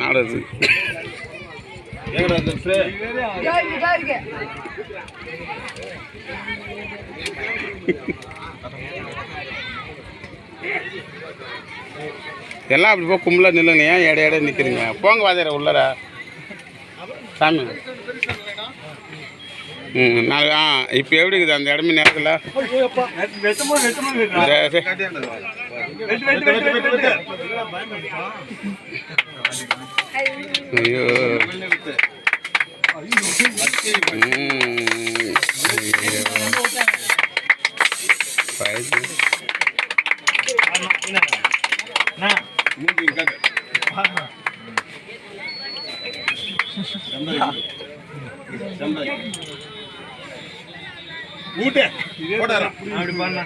நாடது எல்லாம் அப்படி போய் கும்பல நில்லுங்க. ஏன் எடை எடை நிற்கிறீங்க போங்க வாதிர உள்ளர. சாமி. ம் நாளை ஆ இப்போ எப்படி இருக்குது அந்த இடமே நேரத்தில்? ஐயோ ம். அப்படி பண்ண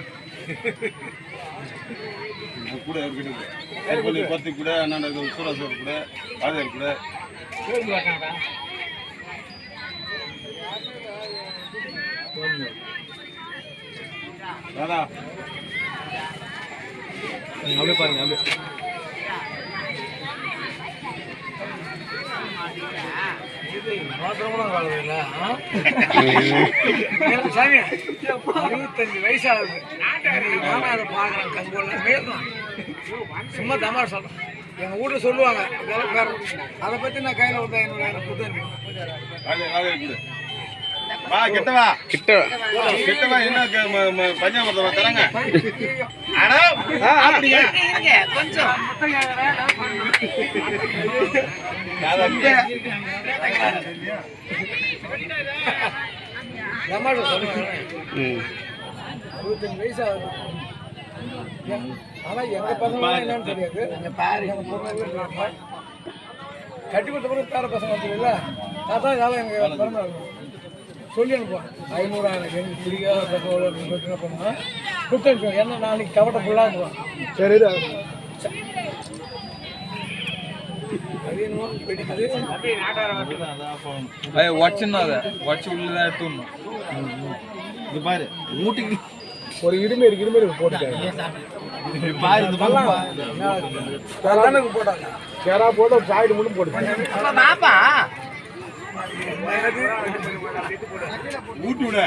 கூட அவர்கிட்ட கற்பனை பத்து கூட அண்ணா சூராசர் கூட ஆதார் கூட. ராதா. அப்படியே பாருங்க அப்படியே. சாமி அறுபத்தஞ்சு வயசு ஆகுது நானும் அதை பார்க்குறேன் கங்கோல மேலும் சும்மா தமாஷ் சொல்கிறேன் எங்கள் வீட்டில் சொல்லுவாங்க அதை பற்றி நான் கையில் விட்டா என்னோட எனக்கு வா கிட்ட வா. கிட்ட கிட்ட வா என்ன க- ம- ம- பஞ்சாமிரதம் தராங்க. அடா அப்படியா கொஞ்சம் அறுபத்தஞ்சு வயசு ஆகுது ஆனால் எங்கள் பசங்க என்னன்னு தெரியாது கட்டி கொடுத்த பிறகு பேர பசங்க தாத்தா இதெல்லாம் எனக்கு பிறந்த சொல்லி அனுப்புவான் ஐநூறு எனக்கு எனக்கு பிடிக்காத பசங்களோட என்ன பண்ணுவேன் கொடுத்து அனுப்புவேன் என்ன நாளைக்கு கவட்டை ஃபுல்லாக அனுப்புவேன் சரி அது என்னமோ பிடிக்குது వచ్చిన్నది వచ్చి ఉల్లిదా ఎత్తున్నా இது பாரு ஊட்டிக்கு ஒரு இடுமேரி இடுமேரி போட்டுட்டாங்க பாரு இந்த பக்கம் கல்லனுக்கு போட்டாங்க கேரா போட்டு ஒரு சாய்டு மட்டும் போட்டுட்டாங்க ஊட்டி விட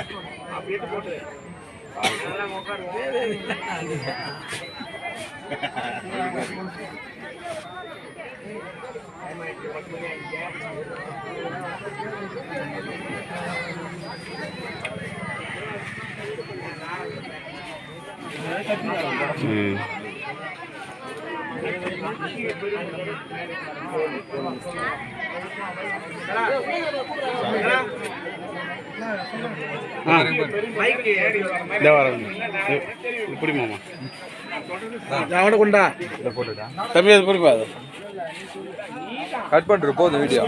ம். இதோ வரேன் இப்படி மாமா அவனை கொண்டா போட்டுட்டா தம்பி அது புரியுமா கட் பண்ணுற போதும் வீடியோ